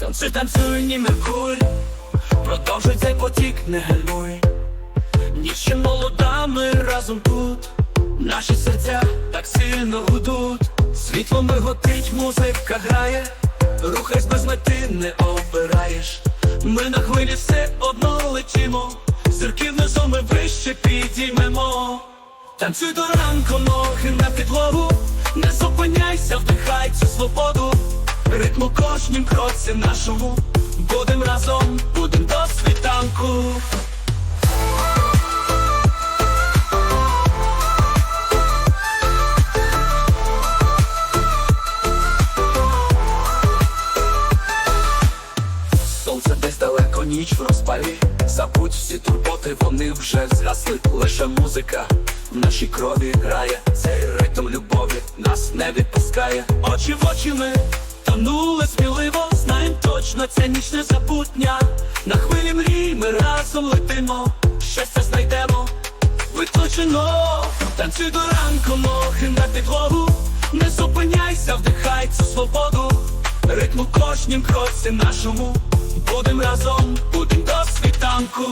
Вже танцює ні Меркурь, продовжуй цей потік, не гальмуй. Ніч молода, ми разом тут. Наші серця так сильно гудуть. Світло миготить, музика грає. Рухайсь без мети, не обираєш. Ми на хвилі все одно летімо. Зірки внизу ми вище підіймемо. Танцюй до ранку, ноги на підлогу. Не зупиняйся, вдихай цю свободу. Ритм у кожнім кроці нашому. Будем разом, будем до світанку. Сонце десь далеко, ніч в розпалі Забудь всі турботи, вони вже згасли Лише музика в нашій крові грає Цей ритм любові нас не відпускає Очі в очі ми тонули сміливо Знаєм точно, ця ніч не забутня На хвилі мрій ми разом летимо Щастя знайдемо. Виточено, танцюй до ранку, ноги на підлогу. Не зупиняйся, вдихай цю свободу. Ритм у кожнім кроці нашому. Будем разом, будем до світанку